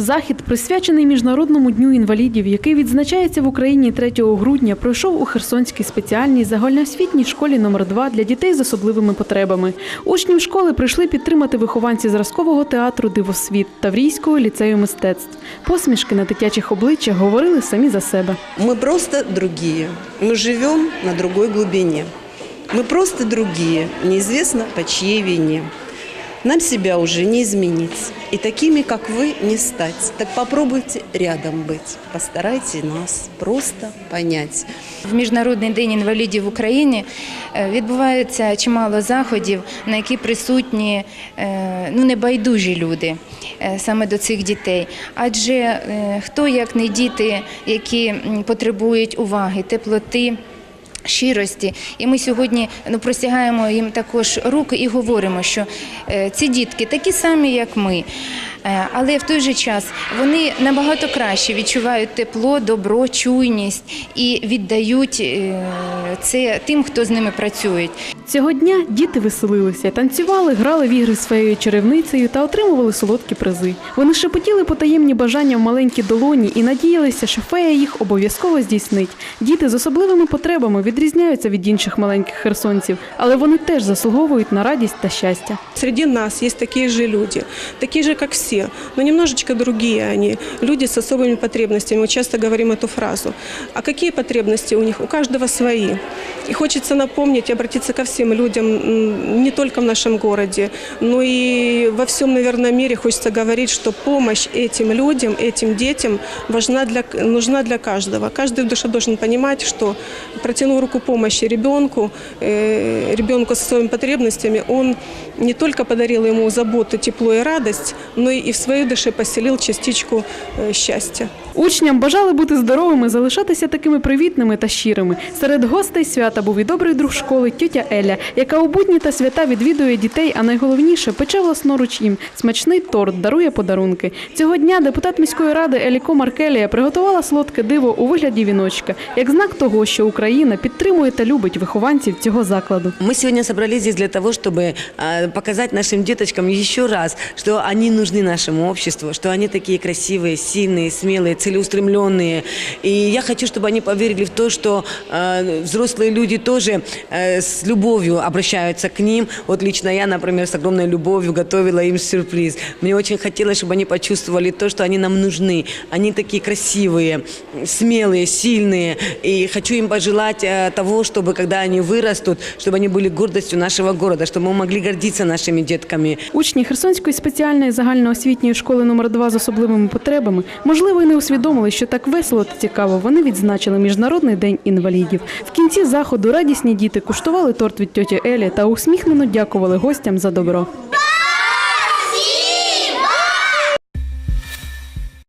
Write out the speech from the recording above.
Захід, присвячений Міжнародному дню інвалідів, який відзначається в Україні 3 грудня, пройшов у Херсонській спеціальній загальноосвітній школі номер 2 для дітей з особливими потребами. Учнів школи прийшли підтримати вихованці зразкового театру Дивосвіт Таврійського ліцею мистецтв. Посмішки на дитячих обличчях говорили самі за себе. Мы просто другие. Мы живем на другой глубине. Мы просто другие, неизвестно по чьей вине. Нам себя уже не изменить. И такими, как вы, не стать. Так попробуйте рядом быть. Постарайтесь нас просто понять. В Міжнародний день інвалідів в Україні е, відбувається чимало заходів, на які присутні е, ну, небайдужі люди е, саме до цих дітей. Адже е, хто, як не діти, які потребують уваги, теплоти. Щирості, і ми сьогодні ну простягаємо їм також руки і говоримо, що е, ці дітки такі самі, як ми, Е, але в той же час вони набагато краще відчувають тепло, добро, чуйність і віддають е, це тим, хто з ними працює. Цього дня діти веселилися, танцювали, грали в ігри своєю чарівницею та отримували солодкі призи. Вони шепотіли потаємні бажання в маленькій долоні і надіялися, що фея їх обов'язково здійснить. Діти з особливими потребами відрізняються від інших маленьких херсонців, але вони теж заслуговують на радість та щастя. Среди нас есть такие же люди, такие же, как все, но немножечко другие они, люди с особыми потребностями. Мы часто говорим эту фразу. А какие потребности у них? У каждого свои. И хочется напомнить и обратиться ко всем людям, м, не только в нашем городе, но и во всем, наверное, мире хочется говорить, что помощь этим людям, этим детям важна для, нужна для каждого. Каждый в душе должен понимать, что протянув руку помощи ребенку, э, ребенку со своими потребностями, он не только подарил ему заботу, тепло и радость, но и в своей душе поселил частичку э, счастья. Учням бажали бути здоровими, залишатися такими привітними та щирими. Серед гостей свята був і добрий друг школи тьотя Еля, яка у будні та свята відвідує дітей, а найголовніше пече власноруч їм смачний торт, дарує подарунки. Цього дня депутат міської ради Еліко Маркелія приготувала солодке диво у вигляді віночка, як знак того, що Україна підтримує та любить вихованців цього закладу. Мы сегодня собрались здесь для того, чтобы э, показать нашим деточкам еще раз, что они нужны нашему обществу, что они такие красивые, сильные, смелые, целеустремленные. И я хочу, чтобы они поверили в то, что э, взрослые люди тоже э, с любовью обращаются к ним. Вот лично я, например, с огромной любовью готовила им сюрприз. Мне очень хотелось, чтобы они почувствовали то, что они нам нужны. Они такие красивые, смелые, сильные. И хочу им пожелать э, того, чтобы когда они вырастут, чтобы они были гордостью нашего города, чтобы мы могли гордиться нашими детками. Учні Херсонської спеціальної загальноосвітньої школи номер 2 з особливими потребами, можливо, і не усвідомили, що так весело та цікаво вони відзначили Міжнародний день інвалідів. В кінці заходу радісні діти куштували торт від тьоті Елі та усміхнено дякували гостям за добро.